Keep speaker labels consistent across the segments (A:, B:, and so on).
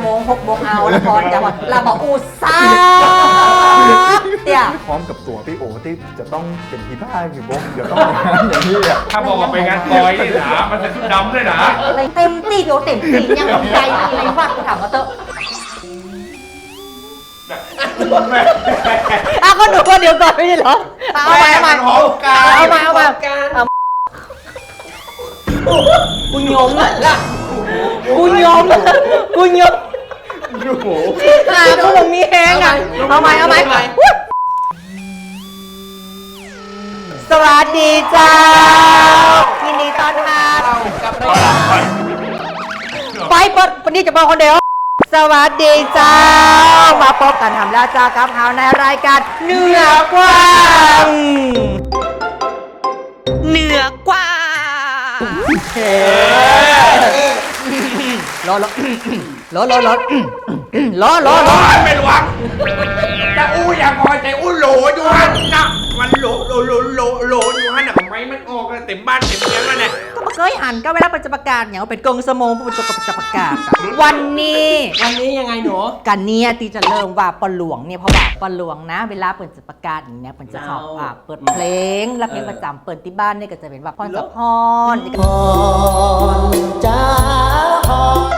A: โมงหกโมงเอาละครจะหมดเราบอกอุตส่าห์เนี่ย
B: พร้อมกับตัวพี่โอที่จะต้องเป็นทีบ้าอยู่บงจะต้องอย่างนั้นอย่างนี้อะ
C: ถ้าบอกว่าไปงานปอยนี่นะมันจะชุดดำด้วยนะ
A: อะไรเต็มที่โยเต็มที่ยังทำใจอะไรวะถามมาเตอะอ้าวก็หนูว่าเดี๋ยวก่อนไม่ใช่เหรอเอาใหม่เอาใหม่
C: หอมกัน
A: เอาใหม่เอาใหม่
D: การ
A: กูยมละ กูยมกูยม
C: โอ้โห
A: อ่ากูบอกมีแฮงอะเอาใหม่เอาใหม่สวัสดีจ้ายินดีต้อนรับ
D: กับรายการ
A: ไปเปิดวันนี้จะบอกคนเดียวสวัสดีจ้า มาพบกันทำแล้วจ้ากับเฮาในรายการเหนือกว้างเหนือกว้าง ล้อล้อล้อล้อล้อล้อล้อ
C: ไม่หลวง จะอู้อย่างพอใจอู้โหลอยู่ฮันนะมันโหลโหลโหลโหลโหลอยู่ฮันอะทำไมมันออกกันเต็มบ้านเต็มเมืองแล้วเนี่ย
A: ก็มาเคยหันก็เวลาเป็นจะประกาศอย่างว่าเป็นกงสมองผู้เป็นตัวกับจะประกาศอะวันนี้
D: วันนี้ยังไงหนู
A: กันเนี่ยตีจะเริ่มว่าปลหลวงเนี่ยเพราะว่าปลหลวงนะ เวลาเปิดจะประกาศอย่างเนี้ยเปิดจะชอบ
D: เอา
A: อะเปิดเพลงแล้วเพลงประจำเปิดที่บ้านเนี่ยก็จะเป็นแบบพรสะพรนี่ก็
D: จ้า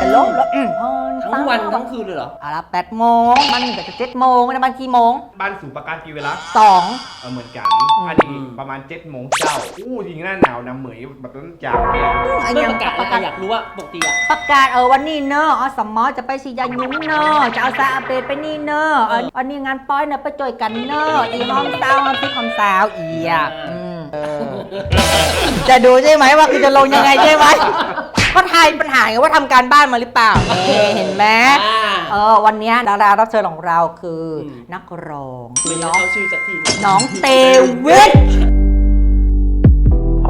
A: จะล้มแล้วอืมพร
D: ทั้งวันทั้งคืนเลยเหรอ
A: อะละแปดโมงมันก็จะเจ็ดโมงนะมันกี่โมง
C: บ้านสู่ประการกี่เวลา
A: สอง
C: เออเหมือนกัน อันนี้ประมาณเจ็ดโมงเช้าอู้จริงหน้าหนาวนะเหมยแบบนั้นจางเลย
A: อัน
D: เรื่
A: เนี้
D: อยงประกาศ
A: ประ
D: อะไร
A: กาศ
D: อยากรู้ว่าปกติอะ
A: ประกาศเออวันนี้เนอะอสมอจะไปฉีดยายุ้งเนอะจะเอาซาอาเปไปนี่เนอะเออวันนี้งานป้อยเนอะไปจอยกันเนอะอีห้องสาวห้องพี่ของสาวอีอะอืมเออจะดูใช่ไหมว่าคือจะลงยังไงใช่ไหม ก็ทายปัญหาไงว่าทำการบ้านมาหรือเปล่าเออเห็นไหม
D: อ่า
A: เออวันนี้ดารารับเชิญของเราคืออ
D: ม
A: นักร้อง
D: ไม่ได้
A: น้อง
D: เอาชื่อสักทีหนึ่ง
A: น้องเตวิท
B: ข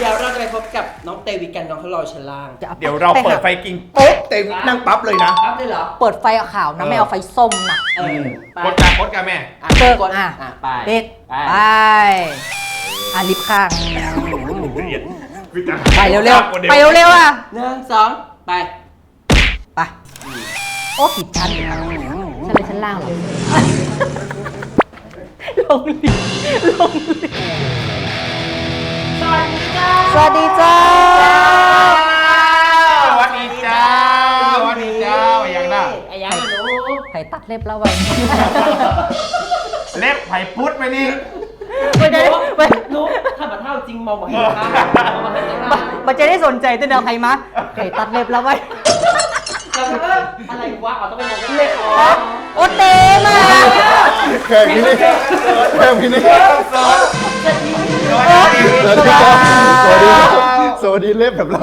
D: เดี๋ยวเราจะไปพบกับน้องเตวิกันน้องเขารอชั้นล่าง
A: จะอา
C: เดี๋ยวเราเปิดไฟ
A: ห
C: กิงปุ๊บเต็มนั่งปั๊บเลยนะ
D: ครับได้เหรอ
A: เปิดไฟขาวนะไม่เอาไฟส้มนะ
D: เออไป
C: กดการกดการแม่
D: อะ
A: เปิด
D: กด
A: อะ
D: อะไป
A: เด็ก
D: ไป
A: ไปอะลิฟต์ข้าง
C: วิจารณ์
A: ไปเร็วๆ ไปเร็วๆอะ
D: หนึ่งสองไป
A: ไป โอ้ผิดชั้นผิดชั้นฉันเลยชั้นล่างเหรอลงลิฟต์ลงลิฟต์ สวัสดีจ้า
C: สวัสดีเจ้าสวัสดีเจ้าอย่างน่ะ
D: ไอ้ยังอะหนู
A: ไผ่ตัดเล็บแล้วไว้
C: เล็บไผ่พุทธไปนี่
A: ไม่ได้ไม่
D: หนูถ้ามาเท่าจริงมองมาเห็นข้างมองมาเห็นข้าง
A: มันจะได้สนใจตัวเดียวใครมะไผ่ตัดเล็บแล้วไว้
D: แล้วก็อะไรวะอ๋อต้องไปมองกันเลยอ๋อ
A: โอเตมา
B: แค่นี้นี่แค่นี้นี่
C: สวัสดี
B: สวัสดีครับสวัสดีครับสวัสดีเล็บแบบเรา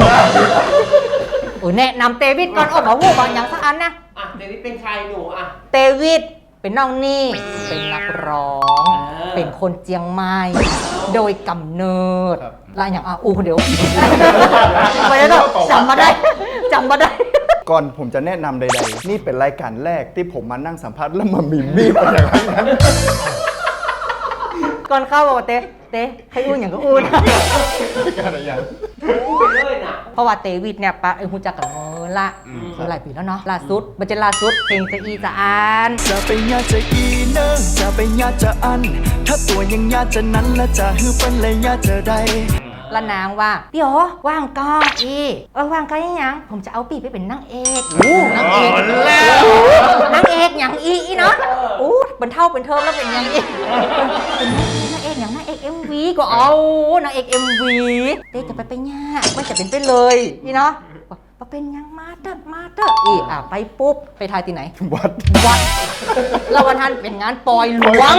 A: โอ้ยแนะนำเตวิดก่อนออกมาวูบางอย่างสักอันนะ
D: อะเดวิดเป็นใครหนูอะ
A: เตวิดเป็นน้องนี่ เป็นนักร้อง
D: อ่า
A: เป็นคนเจียงใหม่ โดยกำเนิดลายอย่างอะอูเดี๋ยวไปแล้วก็จำมาได้จำมาได้
B: ก่อนผมจะแนะนำใดๆ นี่เป็นรายการแรกที่ผมมานั่งสัมภาษณ์แล้วมามีมีดอะไรอย่างนั้น
A: ก่อนเข้าบอกว่าเตเตให้อู้อย่างก็อู้นะ
B: อะไรอย่าง
D: พูดไปเลยน่ะ
A: เพราะว่าเตวิดเนี่ยปะเออฮูจักกับเงินละหลายปีแล้วเนาะล่าสุดมันจะล่าสุดเพลงจะอีจะอ่าน
E: จะไปญาจะอีเนอจะไปญาจะอัน ถ้าตัวยังญาจะนั้นและจะฮือเป็นเลยญาจะได้
A: ละนางว่าเดี๋ยวว่างก็อีเออว่างก็ยังยังผมจะเอาปีไปเป็นนางเอกอู้นางเอกนางเอกอย่างอีอีเนาะอู้เป็นเท่าเป็นเทอมแล้วเป็นอย่างอี กเอ็มวีก็เอานางเอกเอ็มวีเต้จะไปไปย่ากไม่จะเป็นไปเลยอีเนาะว่าเป็นยังมาเตอร์มาเตอร์อีอะไปปุ๊บ ไปทายที่ไหน
B: วัด
A: วัดแล้ววันทันเป็นงานปอยหลวง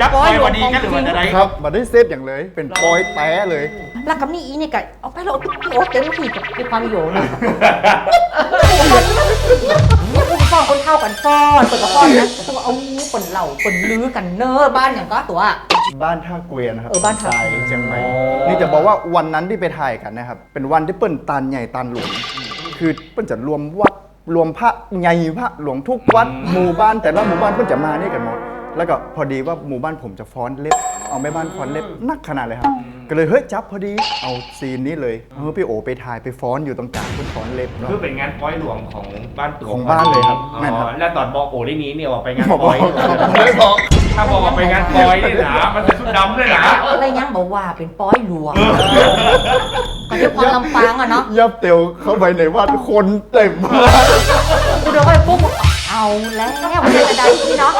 C: จับไปวันนี้กันหรือวันอะไร
B: ครับ มาได้เซฟอย่างเลย เป็นปอยแต้เลย
A: แล้วกับนี่อีนี่ก็เอาไปแล้วโอ้เต็มที่กับด้วยความโยงนะเนี่ยคุณ ฟ้อนคนเท่ากันฟ้อนเปิดกับฟ้อนนะตัวเอาปนเหล่าปนลื้อกันเนอร์บ้านอย่างก็ตัว
B: บ้านท่าเกวียนนะครับ
A: เออบ้านท่า
B: ทรายเชียงใหม่นี่จะบอกว่าวันนั้นที่ไปถ่ายกันนะครับ เป็นวันที่เปิ้นตันใหญ่ตันหลวง คือเปิ้นจะรวมวัดรวมพระใหญ่พระหลวงทุกวัดหมู่บ้านแต่ละหมู่บ้านเปิ้นจะมานี่กันหมด แล้วก็พอดีว่าหมู่บ้านผมจะฟ้อนเล็บ เอาแม่บ้านคอนเล็บนักขนาดเลยครับ ก็เลยเฮ้ยจับพอดีเอาซีนนี้เลยเออพี่โอไปถ่ายไปฟ้อนอยู่ตรงกลางคุณฟ้อนเล็บเนาะ
C: คือเป็นงานป้อยหลวงของบ้านตัว
B: ของบ้านเลยครับ
C: อ๋
B: แม่นครับ
C: อแล้วตอนบอกโอ้ได้นี้เนี่ยว่าไปงาน
B: บอก
C: ป้อย
B: ผมไม่ได้บอก
C: ถ้าบอกว่าไปงานป้อยนี่นะมันจะชุดดำด้วยนะ
A: อะไรยังบอกว่าเป็นป้อยหลวงก็ที่ความลำปางอะเนาะ
B: ยับเตียวเข้าไปในวัดคนเต็มมาก
A: กูเดินไปปุ๊บเอาแล้วมันจะได้อีเนาะ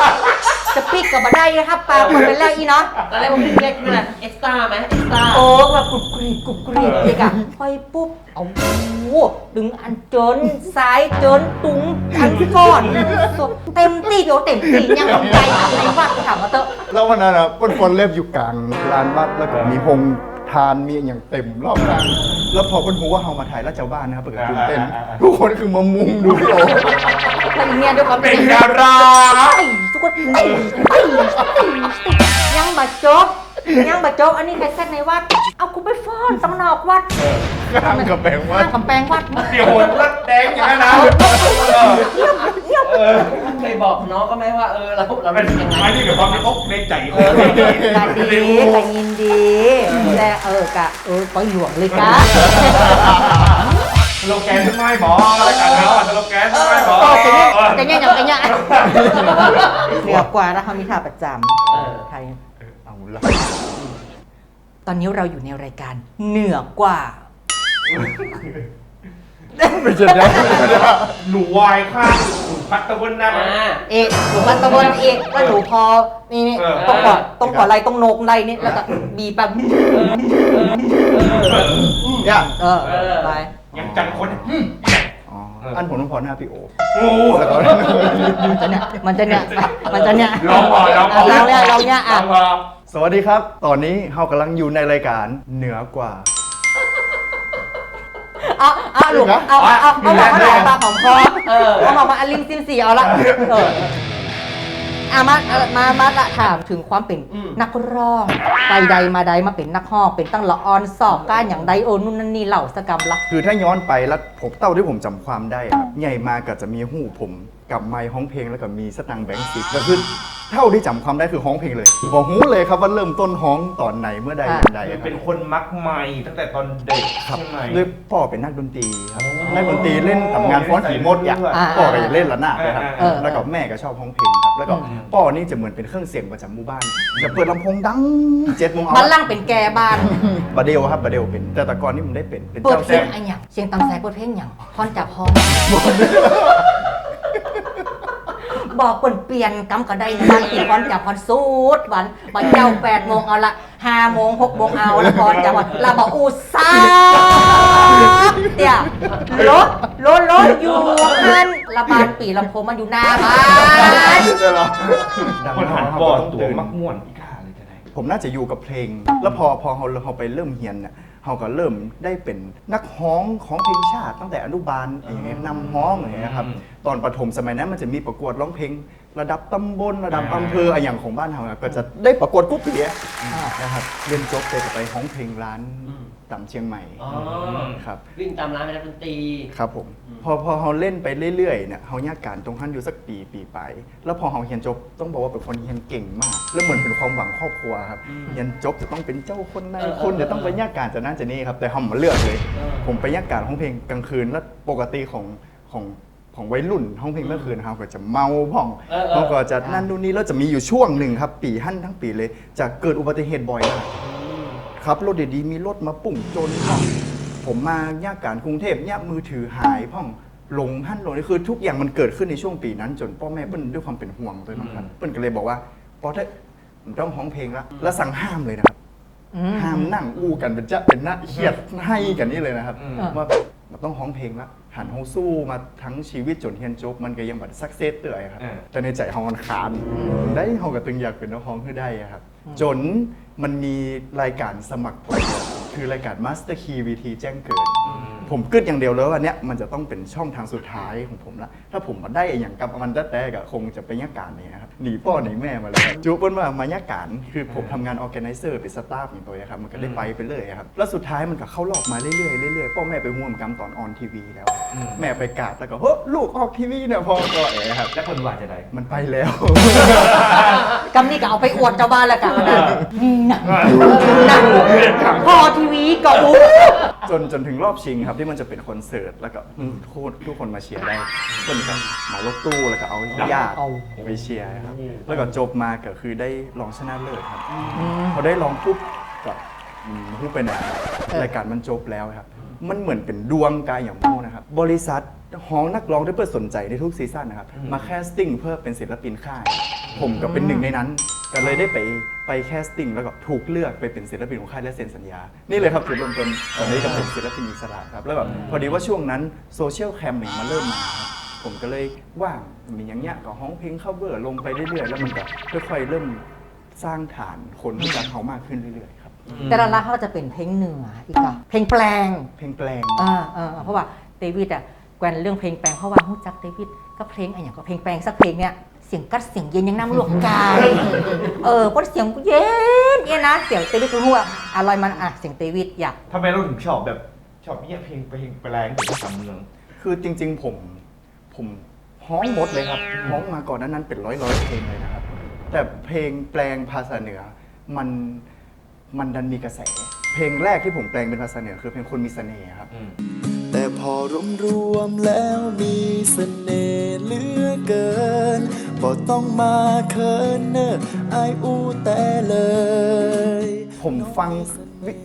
A: จะปิกกับมาได้นะครับปากมันเป็นแล้วอีเนาะ
D: ตอนแรกผมคิดเรียกขนาดเอ็กซ์ตร้าไหมเอ็กซ์ตร้า
A: โอ้แบบกรุบกรีบกรุบกรีบอีกอะไปปุ๊บเอาโอ้โหดึงอันเจินซ้ายเจินตุงอันก้อนเต็มตีเดี๋ยวเต็มตียังลงใจในวัดถามมาเตอะ
B: แล้ววันนั้นอะเป็นคนเล็บอยู่กลางลานวัดแล้วก็มีพง ทานมีอย่างเต็มรอบกลางแล้วพอเป็นหูว่าเฮามาถ่ายแล้วชาวบ้านนะครับเปิดตื่นเต้นทุกคนคือมามุงดูพี่โอ
A: แล้วอีเนี่ยด้วยความ
C: เป็นดารา
A: ไอ้ทุกคนไอ้ไอ้ยังบาจบยังบาจบอันนี้ใครแซกในวัด เอากูไปฟ้อนตำนอกวัด
B: ข้างกับแบงว่า
A: ข้างกำแพงวัด
C: เดี๋ยวรถแดงอย่างนั้นนะ
D: เคยบอกน้องก็ไหมว่าเออเราเรา
C: เป็
D: เป็นนยังไง
C: ไม้ที่กับความในอกในใจของ
A: กะดีกะยินดีแต่เออกะเออปล่อยหลวงเลยกะ
C: สโลแกนขึ้นไม่หมอแล้วกันแล้วสโลแกนขึ้นไม่หมอ
A: ก็จะเนี่ยจะเนี่ยอย่างไรเนี่ยเหนือกว่านะเขามีท่าประจ
D: เออำ
A: ไทย
B: เอาละ
A: ตอนนี้เราอยู่ในรายการเหนือกว่า
B: ไม่ใช่ได้ไม่ได้
C: หนูวายข้าง หนูพัดตะวันหน้า
D: อ่า
A: เอกหนูมาตะวันเอกแล้วหนูพอนี่นี่
C: เออ
A: ต้องกอดต้องกอดอะไรต้องโนกอะไรนี่แล้วก็บีบแบบ
B: เนี่ย
A: เออ ไป
C: ยังจังคน
B: อ๋ออันผมต้องพอหน้าพี่โอ
C: โอ้
B: แล้วก็
A: มันจะเนี่ยมันจะเนี่ยมันจะเนี่ย
C: ลองพอลองพอ
A: เราเนี่ยเราเนี่ย
C: ล
A: อะ
C: องพอ
B: สวัสดีครับ ตอนนี้เฮากำลังอยู่ในรายการเหนือกว่า
A: เอาเอาหลูกเอาเอาเอาเอาบอกว่าหอมปากหอมคอ
D: เออ
A: เอาบอกว่าอลิงซิมสี่เอาละเอออามามามาละถามถึงความเป็นนักร้องไปใดมาใดมาเป็นนักฮ้องเป็นตั้งละออนสอบก้านอย่างใดโอนู่นนั่นนี่เหล่าสกรรมละ
B: คือถ้าย้อนไปแล้วผมเต้าที่ผมจำความได้ครับใหญ่มาก็จะมีหูผม กับไมค์ห้องเพลงแล้วก็มีสตังค์แบงค์สิบก็คือเท่าที่จำความได้คือห้องเพลงเลยบอกหูเลยครับว่าเริ่มต้นห้องตอนไหนเมื่อใดอย่างใดครับ
C: เป็นคนมักใหม่ตั้งแต่ตอนเด็ก
B: ครับ
C: ใช่ไหม
B: ด้วยพ่อเป็นนักดนตรีครับ
C: โอ้
B: นักดนตรีเล่นทำงานฟ้อนขี่มดอย่าง
A: อ่า
B: พ่อก็จะเล่นระนาดนะครับ
A: เออ
B: แล้วก็แม่ก็ชอบห้องเพลงครับแล้วก็
A: อืม
B: พ่อนี่จะเหมือนเป็นเครื่องเสียงประจำหมู่บ้านจะเปิดลำโพงดังเจ็ดโมงเอา
A: บ้านล่างเป็นแกบ้าน
B: บาเดลครับบาเดลเป็น แต่แตะกอนนี่ผมได้เป็นเป็น
A: เปิด
B: เจ้า
A: เพล
B: แซ่
A: งอะไรอย่างเสียงตามสายเปิดเพลงอย่างพรจับพร บอกเปนเปลี่ยนกำก็ได้นะบางทีพรจับพรสูดวันบางเจ้าแปดโมงเอาละห้าโมงหกโมงเอาละพรจับพรเราบอกอุตส่าห์เดี๋ยวรถรถรถอยู่นั่นระบานปีลำโพงมันอยู่หน้าบ้าน
B: ได้เหรอดัง
C: คนหัน
B: เา
C: บอด
B: ต้อง
C: ตัว
B: ตื่น
C: มักม่วนอีกาเลยจะได้
B: ผมน่าจะอยู่กับเพลง แล้วพอพอเราเราไปเริ่มเฮียนเนี่ยเราก็เริ่มได้เป็นนักฮ้องของเพลงชาติตั้งแต่อนุบาลอย่างเงี้ยนำฮ้องอย่างเงี้ยครับ
C: อืม
B: ตอนประถมสมัยนั้นมันจะมีประกวดร้องเพลง ระดับตำบลระดับอำเภออะไรอย่างของบ้านเราอะก็จะได้ประกวดกุ๊บเปียนะครับเรียนจบไปก็ไปฮ้องเพลงร้าน
D: อืม
B: ต่ำเชียงใหม่
D: อ๋อ
B: ครับ
D: วิ่งตามร้านเป็นนักดนตรี
B: ครับผม พอพอเราเล่นไปเรื่อยๆเนี่ยเขาแยกการตรงขั้นอยู่สักปีปีไป แล้วพอเราเรียนจบต้องบอกว่าเป็นคนเรียนเก่งมาก แล้วเหมือนเป็นความหวังครอบครัวครับเรียนจบจะต้องเป็นเจ้าคนนายคน
D: เออเออ
B: จะต้องไปแยกการจะนั่นจะนี่ครับแต่เขามาเลือกเลย
D: เออ
B: ผมไปแยกการห้องเพลงกลางคืนแล้วปกติของของ ของวัยรุ่นห้องเพลงกลางคืนเขาก็จะเมาพ่อง
D: เออเออ
B: เขาก็จะนั่นนู่นนี่แล้วจะมีอยู่ช่วงหนึ่งครับ ปีหั่นทั้งปีเลย จะเกิดอุบัติเหตุบ่อยมากครับรถดีๆมีรถมาปุ่งจนพ่องผมมาย่าการกรุงเทพย่ามือถือหายพ่องหลงท่านหลงนี่คือทุกอย่างมันเกิดขึ้นในช่วงปีนั้น จนพ่อแม่เปิ้ลด้วยความเป็นห่วงตัวน้องครับเปิ้ลก็เลยบอกว่าพอถ้าผมต้องห้องเพลงแล้วแล้วสั่งห้ามเลยนะครับ ห้ามนั่งอู้กันเป็นจะเป็นหน้าเครียดให้กันนี่เลยนะครับ
C: อืม
B: ว่ามัน ต้องห้องเพลงแล้วหันห้องสู้มาทั้งชีวิตจนเฮียนจบมันก็ยังบัดสักเซสเตื่อยครับ
C: เออ
B: แต่ในใจเฮามันขานได้เฮาก็ตึงอยากเป็นนักร้องให้ได้อะครับ จนมันมีรายการสมัครประกวด คือรายการ Master Key VT แจ้งเกิด ผมกึดอย่างเดียวเลยว่าเนี้ยมันจะต้องเป็นช่องทางสุดท้ายของผมละถ้าผมมาได้อย่างกับมันแต่แต่ก็คงจะไปยักการเนี่ยครับหนีพ่อหนีแม่มาเลยครับจูบเปิ้ลว่ามายักการคือผมทำงานออแกไนเซอร์เป็นสตาฟอย่างตัวครับมันก็ได้ไปไปเรื่อยครับแล้วสุดท้ายมันก็เข้ารอบมาเรื่อยๆเรื่อยๆพ่อแม่ไปห่วงกรรมตอนออนทีวีแล้ว แม่ไปกราดแล้วก็เฮ้ยลูกออกทีวีเนี่ยพ่อก็เอ๋ครับ
C: แล้วคนว่าจะได้
B: มันไปแล้ว
A: กำนี่ก็เอาไปอวดเจ้าบ้านแล้วกันนะนี่นะนะพอทีวีก็อู้
B: จนจนถึงรอบชิงครับที่มันจะเป็นคอนเสิร์ตแล้วก็อืมทุกคนทุกคนมาเชียร์ได้คนก็เหมารถตู้แล้วก็เอาญาติไปเชียร์ครับแล้วก็จบมาก็คือได้รองชนะเลิศครับพอได้รองปุ๊บก็อืมพูดไปไหนครับรายการมันจบแล้วครับ มันเหมือนเป็นดวงกายอย่างมูนะครับ บริษัทห้องนักร้องได้เปิดสนใจในทุกซีซั่นนะครับ มาแคสติ้งเพื่อเป็นศิลปินค่าย ผมก็เป็นหนึ่งในนั้นก็เลยได้ไปไปแคสติ้งแล้วก็ถูกเลือกไปเป็นศิลปินของค่ายและเซ็นสัญญา นี่เลยครับจุดเริ่มต้นตอนนี้ก็เป็นศิลปินอิสระครับแล้วแบบพอดีว่าช่วงนั้นโซเชียลแคมมิ่งมาเริ่มมาครับผมก็เลยว่างมีอย่างเงี้ยก็ห้องเพลงเข้าเบอร์ลงไปเรื่อยๆแล้วมันก็ค่อยๆเริ่มสร้างฐานคนที่รักเขามากขึ้นเรื่อยๆครับ
A: แต่ละละเขาจะเป็นเพลงเหนืออีกอะเพลงแปลง
B: เพลงแปลง
A: อ่าอ่าเพราะว่าเดวิดอะแกวนเรื่องเพลงแปลงเพราะว่าฮู้จักเดวิดก็เพลงอะไรอย่างก็เพลงแปลงสักเพลงเนี่ยเสียงกัดเสียงเย็นยังน้ำลวกกายเออเพราะเสียงเย็นเย็นนะเสียงเดวิดคือหัวอร่อยมันอะเสียงเดวิดอยาก
C: ทำไมเราถึงชอบแบบชอบเนี่ยเพลงเพลงแปลงถึงภาษาเมือง
B: คือจริง ๆ ผมผมฮ้องหมดเลยครับฮ้องมาก่อนหนานั้นเป็นร้อยร้อยๆเพลงเลยนะครับ แต่เพลงแปลงภาษาเหนือมันมันดันมีกระแส เพลงแรกที่ผมแปลงเป็นภาษาเหนือคือเพลงคนมีเสน่ห์ครับ
E: แต่ พอรวมรวมๆแล้วมีเสน่ห์เหลือเกินบ่ต้องมาเคินเนอไอายอู้แต่เลย
B: ผมฟัง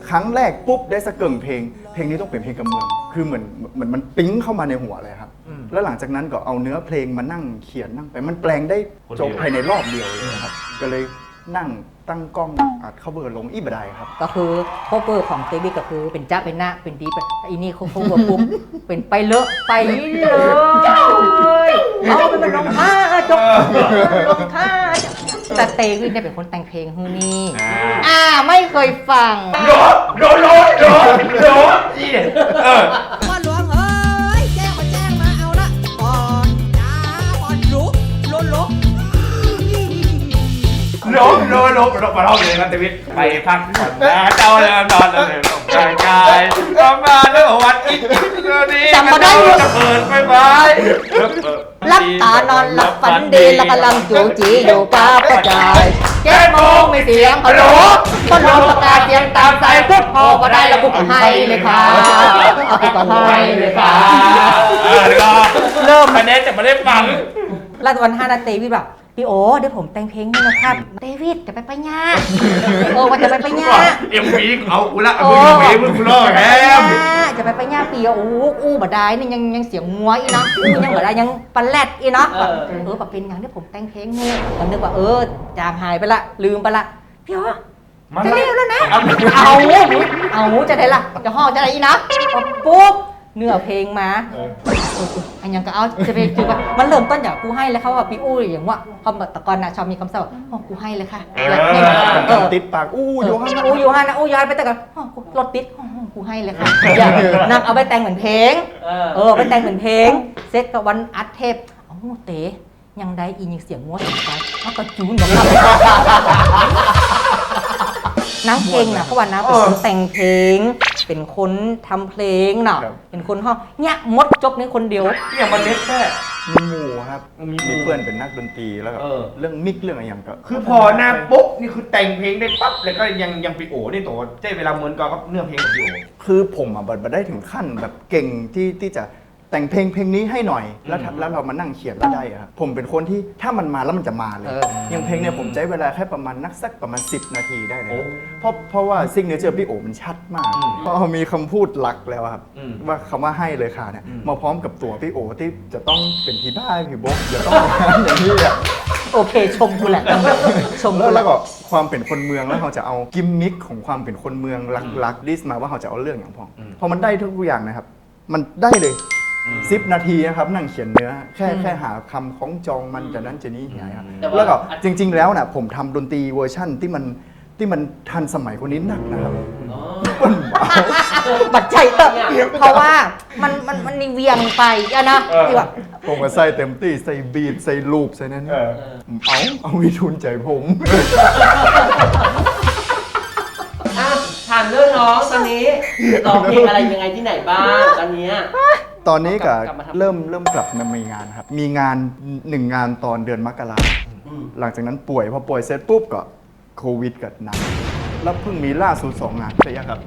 B: ครั้งแรกปุ๊บได้สะเกิงเพลง เพลงนี้ต้องเป็นเพลงกำเมือง คือเหมือนเหมือนมันปิ๊งเข้ามาในหัวเลยครับ แล้วหลังจากนั้นก็เอาเนื้อเพลงมานั่งเขียนนั่งไป มันแปลงได้จบภายในรอบเดียวเลยครับ ก็เลยนั่ง ตั้งกล้องอัดเข้าเบอร์ลงอีบดายครับ
A: ก็คือโคเวอร์ของเดวิดก็คือเป็นจ้าเป็นหน้าเป็นดีเป็นอีนี่โคเวอร์ปุ๊บเป็นไปเลอะไปเลยเอาไปเป็นรองท่าจบรองท่าแต่เตวิดเนี่ยเป็นคนแต่งเพลงฮูนี่อ่าไม่เคยฟัง
C: โดโดโดโดโดนี่เนี่ยเออ
F: พ่อหลวงเอ้
C: โดโดโดโดมาเล่าเลยนะเดวิดไปพักผ่อนนะเจ้าเลยนอนเลยตกกายกายก็มาเรื่องวันอีกนี้
A: จำมาได้อยู่
C: จะเปิดไปไหม
A: รับตานอนหลับฝันดีแล้วกำลังจูจีอยู่ป้าประจายเจ๊โมงไม่เสียงฮัลโหลก็ลงประกาศเสียงตามสายพุทพอก็ได้ระบุให้เลยค่ะเอาไปก็ให้เลยค่ะ
C: เออแล้วก็เริ่ม คะแนนจะมาได้ฟัง
A: แล้ววันห้านาเตวิดแบบ พี่โอเดี๋ยวผมแต่งเพลงให้นะครับ เดวิดจะไปไปย่าโอ้ว่าจะไปไปย่า
C: เอ็มวีเอากูละมึงเอ็มวีมึงกูรอแฮม
A: จะไปไปย่าปีโอ้อู้บ่ได้นี่ยังยังเสียงงัวอีเนาะอู้ยังบ่ได้ยังปันแลดอีเนาะแบบเออแบบเป็นอย่างที่ผมแต่งเพลงนี่ก็นึกว่าเออจางหายไปละลืมไปละพี่โอจะเร็วแล้วนะเอาเอาจะได้ละจะห่อจะได้อีนะปุ๊บ เนื้อเพลงมาเอออันยังก็เอาจะไปคือว่ามันเริ่มต้นจากกูให้แล้วเขาว่าพี่อู้อย่างว่าพอตะกอนน่ะชอบมีคำสั่งว่าอ๋อกูให้เลยค่ะแล้วเพลงเออ
B: ติดปากอู้โยฮันนะ
A: อู้ยูฮันนะอู้ยูฮันไปแต่ก่อนอ๋อกูรถติดอ๋อกูให้เลยค่ะอย่านั่งเอาไปแต่งเหมือนเพลง
D: เออ
A: เออไปแต่งเหมือนเพลง เสร็จกับวันอัดเทปเอ้าเต๋ยังได้อียิงเสียงงัวเสียงไปเอากระจูนอย่างนั้นนางเก่งนะเพราะว่านางเป็นคนแต่งเพลง เป็นคนทำเพลงเนาะ
B: ครับ
A: เป็นคนห้องเนี่ยมดจบในคนเดียว
C: เนี่ยมันเน็ตแค่
B: มีหมู่ครับ
C: มี
B: มี
C: หมู่
B: เพื่อนเป็นนักดนตรีแล้วก็
C: เออ
B: เรื่องมิกเรื่องอะไรอย่างก็
C: คือพอหน้าปุ๊บนี่คือแต่งเพลงได้ปั๊บแล้วก็ยังยังไปโอ้นี่ตัวเจ้เวลาเหมือนกับเนื้อเพลงของพี่โอ
B: คือผมอะบัดได้ถึงขั้นแบบเก่งที่ที่จะ แต่งเพลงเพลงนี้ให้หน่อย แล้ว
C: อืม
B: แล้วเรามานั่งเขียนแล้วได้อะครับผมเป็นคนที่ถ้ามันมาแล้วมันจะมาเลย
A: เออ
B: อย่างเพลงเนี่ยผมใช้เวลาแค่ประมาณนักสักประมาณ 10 นาทีได้เลยครับ
C: โอ้
B: เพราะเพราะว่าซิงเนเจอร์พี่โอมันชัดมาก
C: อืม
B: เพราะมีคำพูดหลักแล้วครับ
C: อืม
B: ว่าคำว่าให้เลยค่ะเนี่ย
C: อืม
B: มาพร้อมกับตัวพี่โอที่จะต้องเป็นผีบ้าผีบกจะต้องอย่างนี้อะ
A: โอเค ชมกูแหละชม
B: แล้
A: กู
B: ว
A: แห
B: แล้
A: ละ
B: วก็ความเป็นคนเมืองแล้วเขาจะเอากิมมิคของความเป็นคนเมืองหลักๆดิสมาว่าเขาจะเอาเรื่องอย่างพอง
C: อืม
B: พอมันได้ทุกอย่างนะครับ มันได้เลย
C: อืม
B: สิบนาทีนะครับนั่งเขียนเนื้อ แค่
A: อืม
B: แค่หาคำของจองมันจะนั้นจะนี้อย่างไรครับ
D: แต่ว่า
B: แล้วก็จริง ๆ แล้วนะผมทำดนตรีเวอร์ชั่นที่มันที่มันทันสมัยกว่านี้หนักนะครับ
D: อ๋อ
A: บัดใจเตอะเพราะว่ามันมันมันนี่เวียงไปอะนะ
C: เออ
A: ที่ว่า
B: ผมก็ใส่เต็มที่ใส่บีทใส่ลูปใส่นั้น
C: เออ
B: เอาเอาวิทุนใจผม
D: อะถามเรื่องน้องตอนนี้ร้องเพลงอะไรยังไงที่ไหนบ้างตอนเนี้ย
B: ตอนนี้ก็
D: กลับมาทำ
B: เริ่มเริ่มกลับมามีงานครับ มีงานหนึ่งงานตอนเดือนมกรา
D: อืม
B: หลังจากนั้นป่วยพอป่วยเสร็จปุ๊บก็โควิดกัหนักแล้วเพิ่งมีล่าสุดสองงานใช่ไหมครับ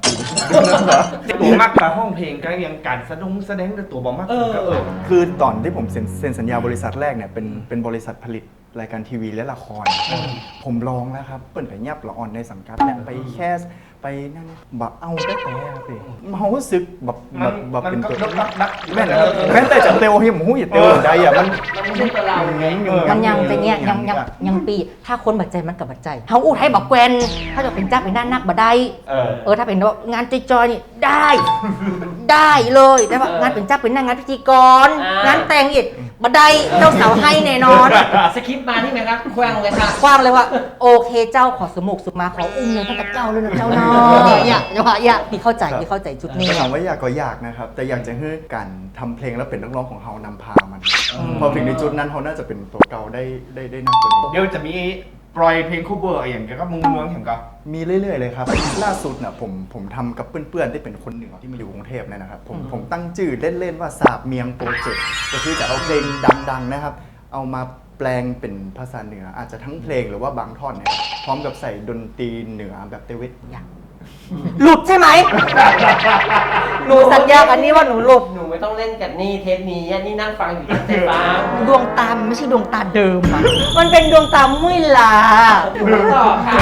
C: ตัวมากกับห้องเพลงก็ยังการแสดงแสดงแต่ตัวบอมากก็เออ
B: คือตอนที่ผมเซ็นเซ็นสัญญาบริษัทแรกเนี่ยเป็นเป็นบริษัทผลิตรายการทีวีและละคร ผมลองแล้วครับ เปิดไปยับละออนในสังกัดเนี่ยไปแคส ไปนั่นแบบเอาได้แต่ครับพี่เขารู้สึกแบบแบบแบบ
C: มัน
B: เป็น
C: ก็
B: ตัว
C: นักนัก
B: แม่นนะครับแม้แต่จะเตลเฮียมหูอย่าเตลใดอะมัน
D: มันไม่ใช่ตัวเราไง
A: มันยังเป็นเนี้ยยังยังยังปี ถ้าคนบัดใจมันกับบัดใจเฮาอู้ให้บอกแกวนถ้าจะเป็นจ้าเป็นด้านนักบ่ได้
C: เออ
A: เออถ้าเป็นว่างานจอยๆนี่ได้ ได้เลยแต่ว่างานเป็นจ้าเป็นหน้างานพิธีกรงานแต่งอีก บ่ได้เจ้าสาวให้แน่นอน
D: สคริปต์มาที่ไหมครับแควงเลยค่ะ
A: กว้างเลยว่า โอเคเจ้าขอสมุกสุขมาขออุ้มเลยตั้งแต่เจ้าเลยนะเจ้าเนาะอย่าอย่าอย่าพี่เข้าใจพี่เข้าใจจุดนี้
B: ถามว่าอยากก็อยากนะครับ แต่อยากจะให้การทำเพลงแล้วเป็นนักร้องของเขานำพามัน พอถึงในจุดนั้นเขาน่าจะเป็นตัวเก่าได้ได้ได้นักกว่านี้
C: เดี๋ยวจะมี ปล่อยเพลงคูเบอร์อย่างเงี้ยก็มึงเมืองเห็นก็
B: มีเรื่อยๆเลยครับ ล่าสุดน่ะผมผมทำกับเพื่อนๆที่เป็นคนเหนือที่มาอยู่กรุงเทพเนี่ยนะครับผมผมตั้งชื่อเล่นๆว่าสาบเมียงโปรเจกต์ก็คือจะเอาเพลงดังๆนะครับ เอามาแปลงเป็นภาษาเหนืออาจจะทั้งเพลงหรือว่าบางท่อนเนี่ยพร้อมกับใส่ดนตรีเหนือแบบเตวิท
A: หลุดใช่ไหม หนูสัญญาอันนี้ว่าหนูหลุด
D: หนูไม่ต้องเล่นกับนี่เทปนี้อันนี่นั่งฟังอยู่ตั้งใจฟัง
A: ดวงตามันไม่ใช่ดวงตาเดิมอะมันเป็นดวงตามุ้ยลา
D: หนูไม่ตอบค่ะ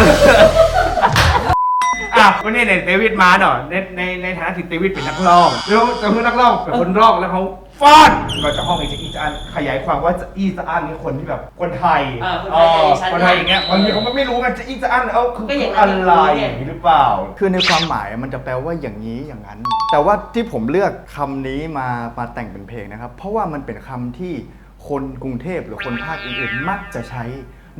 C: อะวันนี้เนี่ยเดวิดมาเนาะในในในฐานะที่เดวิดเป็นนักร้องแล้วจะคือนักร้องเป็นคนร้องแล้วเขา ฟ้อนก็จะห้องอีจะอีจะอันขยายความว่าจะอีจะอันนี่คนที่แบบคนไทย
D: อ่าคนไทยอย่างดิฉัน
C: คนไทยอย่างเงี้ยบางทีเขาก็ไม่รู้กันจะอีจะอันเอาคือ
D: ก็อย่างนั้น
C: อะไรอย่างนี้หรือเปล่า
B: คือในความหมายมันจะแปลว่าอย่างนี้อย่างนั้น แต่ว่าที่ผมเลือกคำนี้มามาแต่งเป็นเพลงนะครับ เพราะว่ามันเป็นคำที่คนกรุงเทพหรือคนภาคอื่นๆมักจะใช้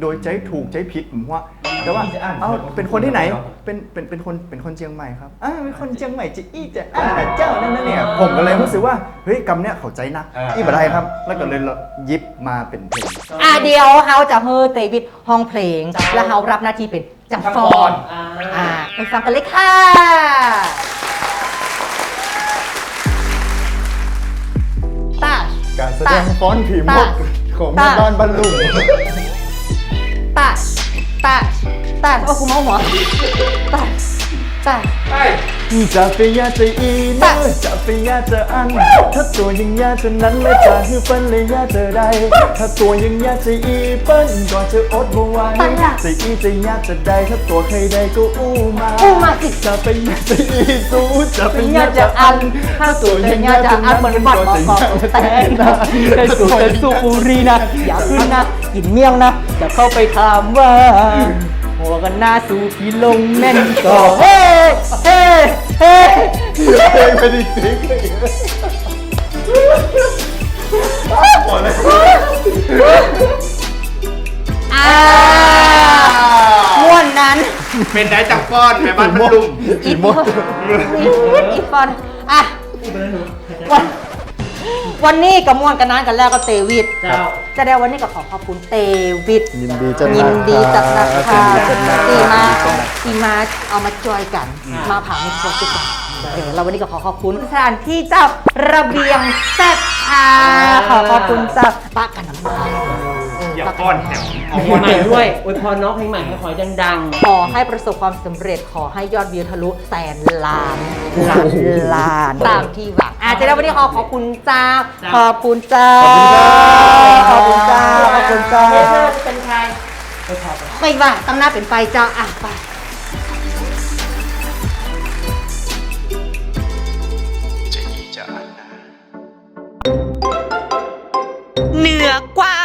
B: โดยใจถูกใจผิดผมว่า แต่ว่า
C: อีจะอ่าน
B: เอ้าเป็นคนที่ไหน เป็นเป็นเป็นคนเป็นคนเชียงใหม่ครับอ่าเป็นคนเชียงใหม่จะอี้จะอ่าเจ้านั่นนั่นเนี่ยผมก็เลยรู้สึกว่าเฮ้ยคำเนี้ยเข้าใจนักอีบัไดครับ แล้วก็เลยหยิบมาเป็นเพลง
A: อะเดี๋ยวเฮาจะเฮอเตวิดห้องเพลง แล้วเฮารับหน้าที่เป็นจับฟอน
D: อ่า
A: อ่าไปฟังกันเลยค่ะตาช
B: การแสดงฟ้อนผีมกของแม่บ้านบรรลุง
A: ตัดตัดตัดโอ้คุณหมอหัวตัด ชตาช
C: ใช่
B: จะไปยาจะอีเนอจะไปยาจะอัน ถ้าตัวยังยาจะนั้นและจะฮือเปิ้นเลยยาจะได้ ถ้าตัวยังยาจะอีเปิ้นก็จะอดบ่ไหวจะอีจะยาจะได้ถ้าตัวใครได้ก็อู้มา
A: อู้มาสิ
B: จะไปยาจะอีสู้จะไป
A: เป็น
B: ยายาจะ
A: จะ
B: อั
A: อั
B: น
A: นถ้าสูเป็นยาจะอันเหมือนบัตรบอกกอกแต่นะแต่สูเป็นสูบุรีนะ อย่าขึ้นนะกินเมี่ยงนะ จะเข้าไปถามว่า หัวกันหน้าสูพี่ลงแน่นก็เฮ้เฮ้เฮ้
B: เพลงไปดิสิ
A: อ่าม่วนนั้น
C: เป็นได้จากฟ้อนแม่บ้านบรรลุง
A: อีฟอนอีฟอนอะวัน วันนี้กับม่วนกันนั้นกันแล้วก็เตวิด
D: เจ้า
A: จะได้วันนี้ก็ขอขอบคุณเตวิด
B: ยินดีจัง
A: ยินดีจัดนะ
B: ยิ
A: คะ
B: นดีจังนะ
A: ที่มาที่มาเอามาจอยกัน มาผ่าในโปรเจกต์กันเออเราวันนี้ก็ขอขอบคุณสถานที่เจ้าระเบียงแซ่บค่ะขอขอบคุณเจ้าป้ากันน้ำมัน
C: อย่าฟ้อนแถว
D: เพลงใหม่ด้วยอวยพรน้องเพลงใหม่ให้ขอให้ดัง
A: ขอให้ประสบความสำเร็จขอให้ยอดวิวทะลุแสนล้านล้านล้านตามที่หวังอาจจะได้วันนี้ขอขอบคุณเจ้าขอบคุณเจ้า ขอบคุณเจ้า ขอบคุณเจ้า
D: ๆเอ๊ะน่าจะเป็นใครไปขอไป
A: ไม่ว่าตั้งหน้าเป็นไฟเจ้าอะไป
F: เหนือกว่า